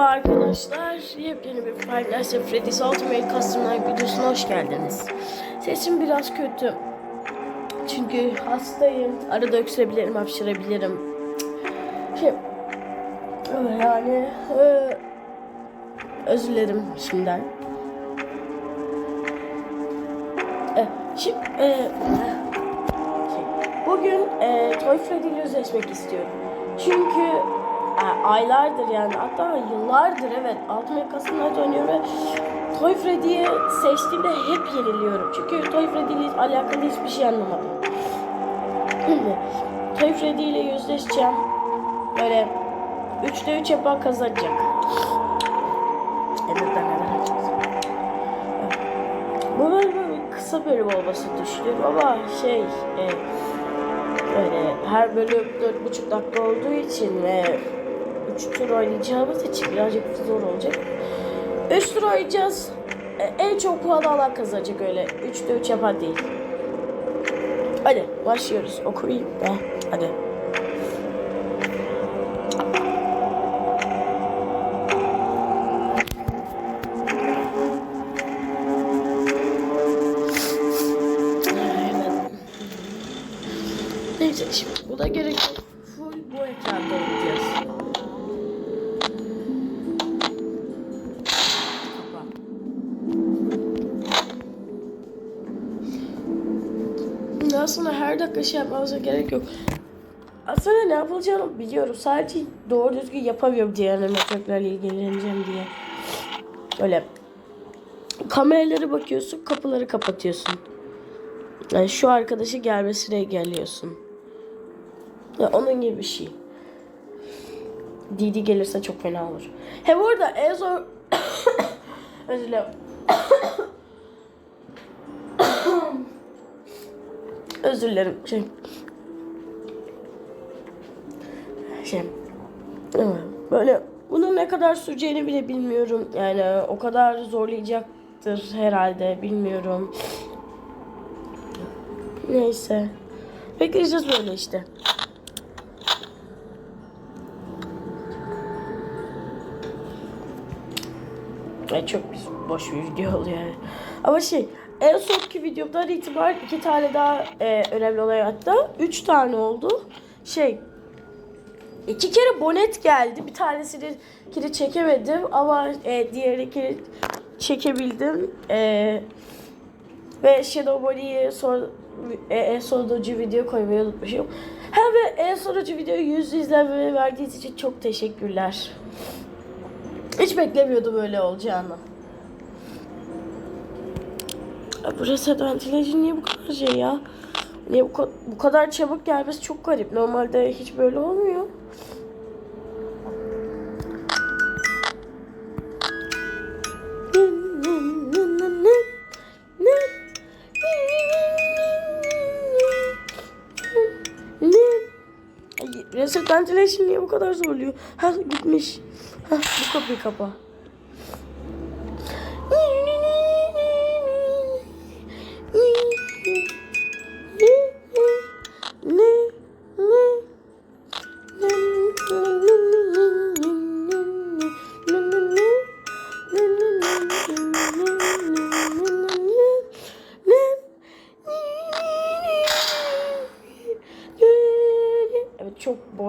Merhaba arkadaşlar. Yepyeni bir Five Nights Freddy's Ultimate Custom Night videosuna hoş geldiniz. Sesim biraz kötü. Çünkü hastayım. Arada öksürebilirim, hapşırabilirim. Şey, yani e, özür dilerim şimdiden. E, şimdi, e, şey, bugün Toy Freddy ile istiyorum. Çünkü aylardır yani hatta yıllardır evet Custom Night oynuyorum ve Toy Freddy'yi seçtiğimde hep yeniliyorum. Çünkü Toy Freddy ile alakalı hiçbir şey anlamadım. Toy Freddy ile yüzleşeceğim. Böyle 3'te 3 yapan kazanacak. Evet, açacağız. Bu böyle, böyle kısa bölüm olması düşünüyorum ama şey e, böyle her bölüm 4,5 dakika olduğu için ve 3 tur oynayacağımız için birazcık zor olacak. 3 tur oynayacağız. E, en çok puan alan kazanacak öyle. 3'te 3 yapan değil. Hadi başlıyoruz. Okuyayım da. Hadi. Yapmamıza gerek yok. Aslında ne yapılacağını biliyorum. Sadece doğru düzgün yapamıyorum diğer animatörlerle ilgileneceğim diye. Öyle. Kameralara bakıyorsun, kapıları kapatıyorsun. Yani şu arkadaşı gelmesini engelliyorsun. Ya onun gibi bir şey. Didi gelirse çok fena olur. He bu arada en zor... Özür dilerim. Özür dilerim. Şey... Şey... Böyle bunun ne kadar süreceğini bile bilmiyorum. Yani o kadar zorlayacaktır herhalde. Bilmiyorum. Neyse. Bekleyeceğiz böyle işte. Ay çok boş bir video oluyor yani. Ama şey en sonki videomdan itibaren iki tane daha e, önemli olay hatta. Üç tane oldu. Şey iki kere bonet geldi. Bir tanesini kiri çekemedim ama e, diğerini çekebildim. E, ve Shadow Body'yi son, e, en sonuncu video koymayı unutmuşum. Hem ve en sonuncu videoyu 100 izlenme verdiğiniz için çok teşekkürler. Hiç beklemiyordum öyle olacağını. Ya bu reset ventilation niye bu kadar şey ya? Niye bu, bu kadar çabuk gelmesi çok garip. Normalde hiç böyle olmuyor. Reset ventilation niye bu kadar zorluyor? Ha gitmiş. Ha bu kapıyı kapa.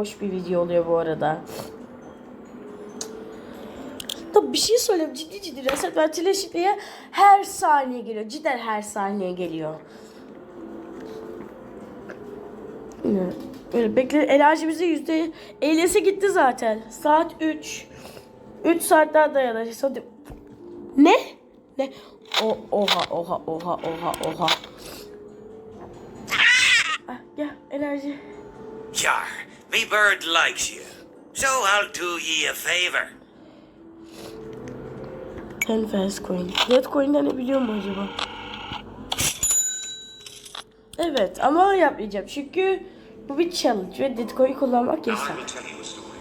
Boş bir video oluyor bu arada. Tabii bir şey söyleyeyim ciddi ciddi reset ventilation diye her saniye geliyor. Cidden her saniye geliyor. Böyle bekle enerjimizde yüzde eylesi gitti zaten. Saat 3. 3 saat daha. Hadi. Ne? Ne? O, oha oha oha oha oha. Ah, gel enerji. Yar, me bird likes you, so I'll do ye a favor. Ten fast coin. Dead coin'den ne biliyor mu acaba? Evet ama yapmayacağım çünkü bu bir challenge ve dead coin kullanmak yasak. tell you a story.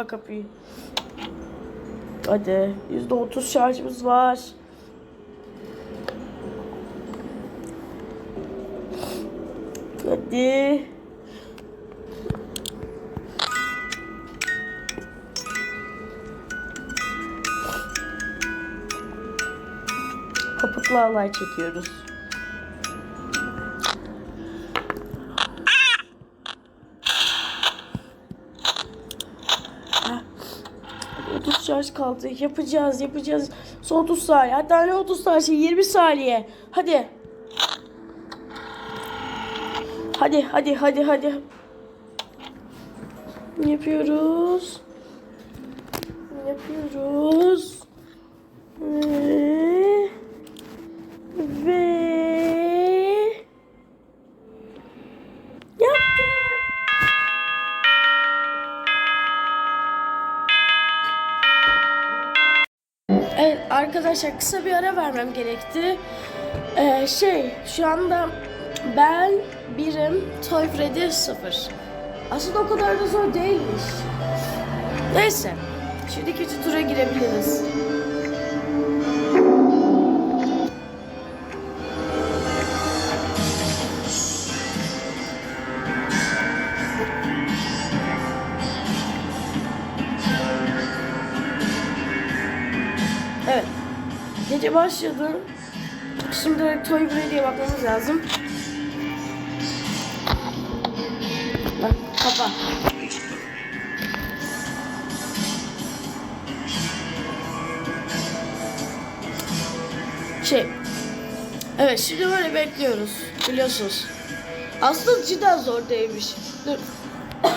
Kapa kapıyı. Hadi. %30 şarjımız var. Hadi. Kaputlu alay çekiyoruz. 30 şarj kaldı. Yapacağız, yapacağız. Son 30 saniye. Hatta ne 30 saniye? 20 saniye. Hadi. Hadi, hadi, hadi, hadi. Yapıyoruz. Yapıyoruz. Ve ve arkadaşlar kısa bir ara vermem gerekti. Ee, şey şu anda ben birim Toy sıfır. Aslında o kadar da zor değilmiş. Neyse. Şimdi ikinci tura girebiliriz. Gece başladı. Şimdi Toy Freddy'ye bakmamız lazım. Bak kapa. Şey. Evet şimdi böyle bekliyoruz. Biliyorsunuz. Aslında cidden zor değilmiş. Dur.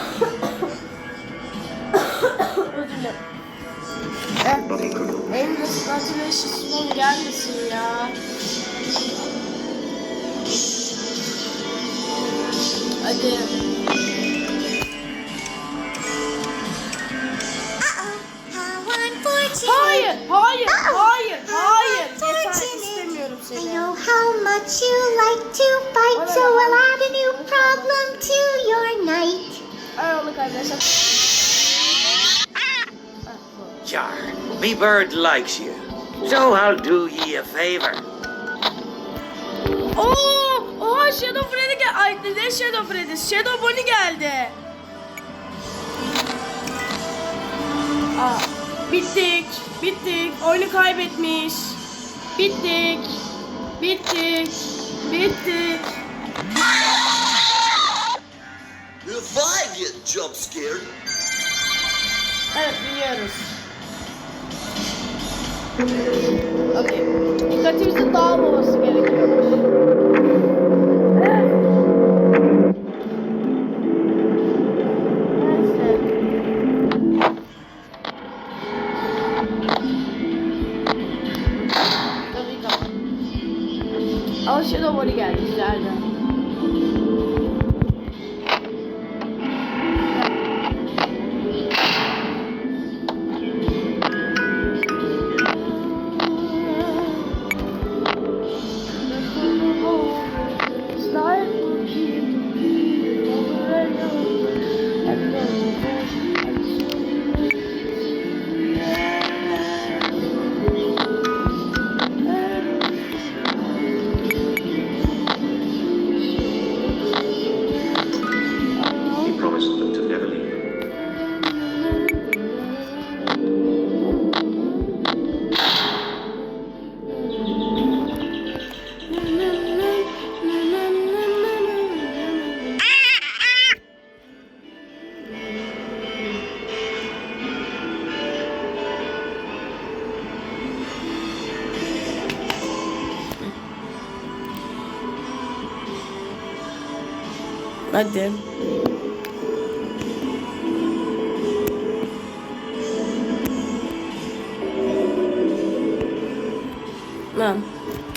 Özür dilerim. Benim de congratulations gelmesin ya. Hadi. Hayır, hayır, hayır, hayır. Yeter istemiyorum I seni. know how much you like to fight, so I'll add a new problem to your night. Onu arkadaşlar. Yar, me bird likes you. So I'll do ye a favor. Oo! Oha Shadow Freddy gel. Ay ne Shadow Freddy? Shadow Bonnie geldi. Aa, bittik. Bittik. Oyunu kaybetmiş. Bittik. Bittik. Bittik. If I get jump scared, Evet biliyoruz. Okey. Dikkatimizin dağılmaması gerekiyormuş. Hadi.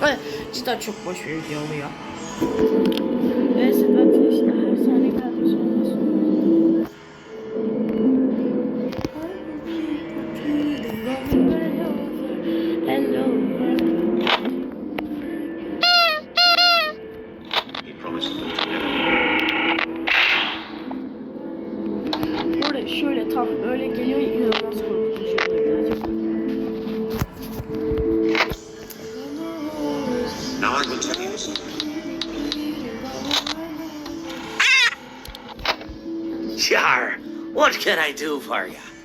Evet, cidden çok boş bir video oluyor. Neyse zaten işte her saniye looks Char, what can I do for you?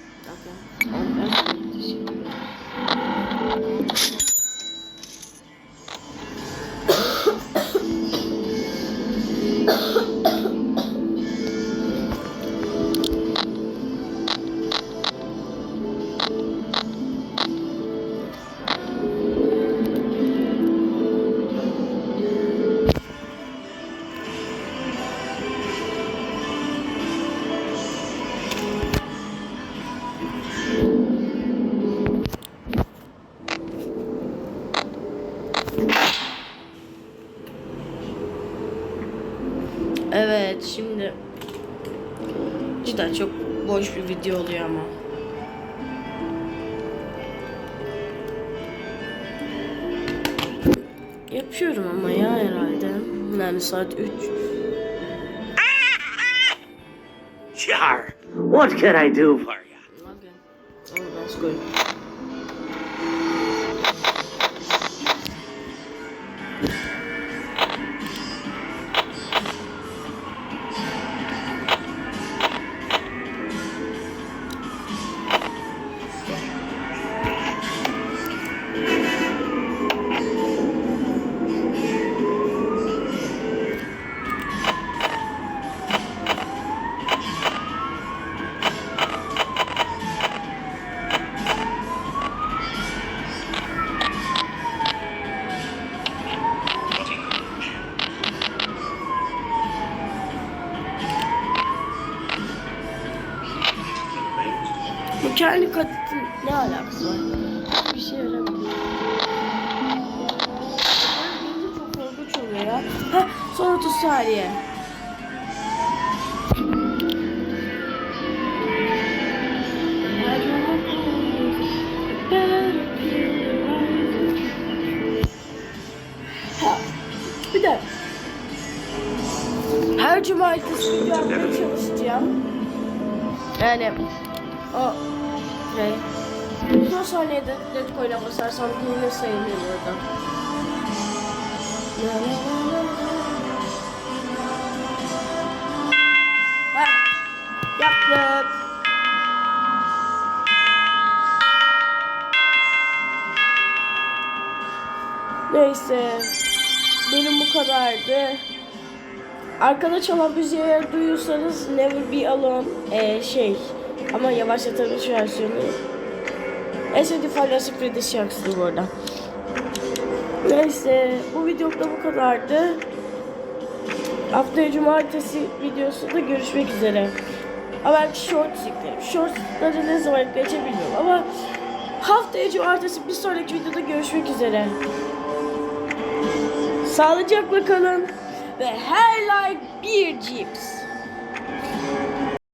Cidden çok boş bir video oluyor ama. Yapıyorum ama ya herhalde. Yani saat 3. Sure. What can I do for you? Okay. Oh, that's good. Kendi katın ne alakası var? Bir şey yaramıyor. Bence çok korkunç oluyor ya. Heh, son 30 saniye. Bir de her cumartesi yapmaya çalışacağım. Yani o şey son saniyede Dead Coin'e basarsam hile sayılıyor la. Ha, yaptık. Neyse. Bölüm bu kadardı. Arkada çalan müziği duyuyorsanız Never Be Alone ee, şey ama yavaşlatılmış versiyonu. En sevdiğim Fantastic Freddy şarkısı bu arada. Neyse bu videomda bu kadardı. Haftaya cumartesi videosunda görüşmek üzere. Ama belki short yüklerim. Shortsları ne zaman yükleyeceğim bilmiyorum ama haftaya cumartesi bir sonraki videoda görüşmek üzere. Sağlıcakla kalın ve her like bir cips.